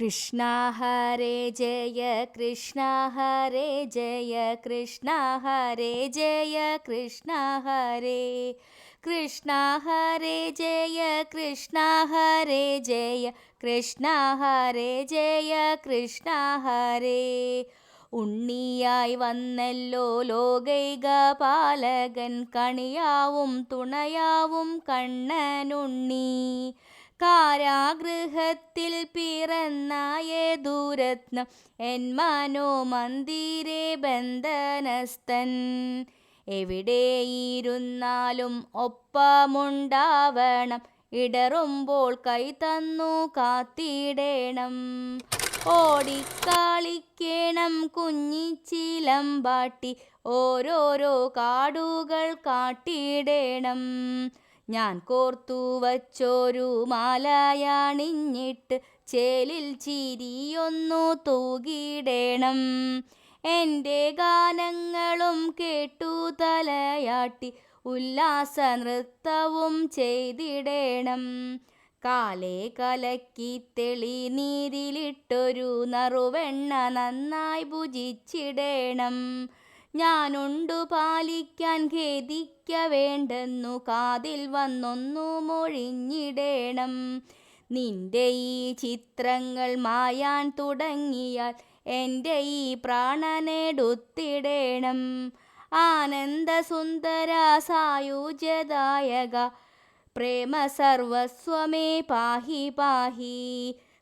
കൃഷ്ണ ഹരേ ജയ കൃഷ്ണ ഹരേ ജയ കൃഷ്ണ ഹരേ ജയ കൃഷ്ണ ഹരേ കൃഷ്ണ ഹരേ ജയ കൃഷ്ണ ഹരേ ജയ കൃഷ്ണ ഹരേ ജയ കൃഷ്ണ ഹരേ ഉണ്ണിയായി വന്നല്ലോ ലോകൈക പാലകൻ കണിയാവും തുണയാവും കണ്ണനുണ്ണി കാരാഗൃഹത്തിൽ പിറന്നായേ ദൂരത്നം എൻ മനോ മന്ദിരേ ബന്ധനസ്ഥൻ. എവിടെയിരുന്നാലും ഒപ്പമുണ്ടാവണം. ഇടറുമ്പോൾ കൈ തന്നു കാത്തിടേണം. ഓടിക്കളിക്കണം കുഞ്ഞിച്ചിലമ്പാട്ടി. ഓരോരോ കാടുകൾ കാട്ടിടേണം. ഞാൻ കോർത്തു വച്ചൊരു മാലയാണിഞ്ഞിട്ട് ചേലിൽ ചിരിയൊന്നു തൂകിടേണം എന്റെ ഗാനങ്ങളും കേട്ടു തലയാട്ടി ഉല്ലാസ നൃത്തവും ചെയ്തിടേണം. കാലേ കലക്കി തെളി നീരിലിട്ടൊരു നറുവെണ്ണ നന്നായി ഭുജിച്ചിടേണം. ഞാനുണ്ടു പാലിക്കാൻ ഖേദിക്ക വേണ്ടെന്നു കാതിൽ വന്നൊന്നു മൊഴിഞ്ഞിടേണം. നിന്റെ ഈ ചിത്രങ്ങൾ മായാൻ തുടങ്ങിയാൽ എന്റെ ഈ പ്രാണനെടുത്തിടേണം. ആനന്ദ സുന്ദര സായുജദായക പ്രേമ സർവസ്വമേ പാഹി പാഹി.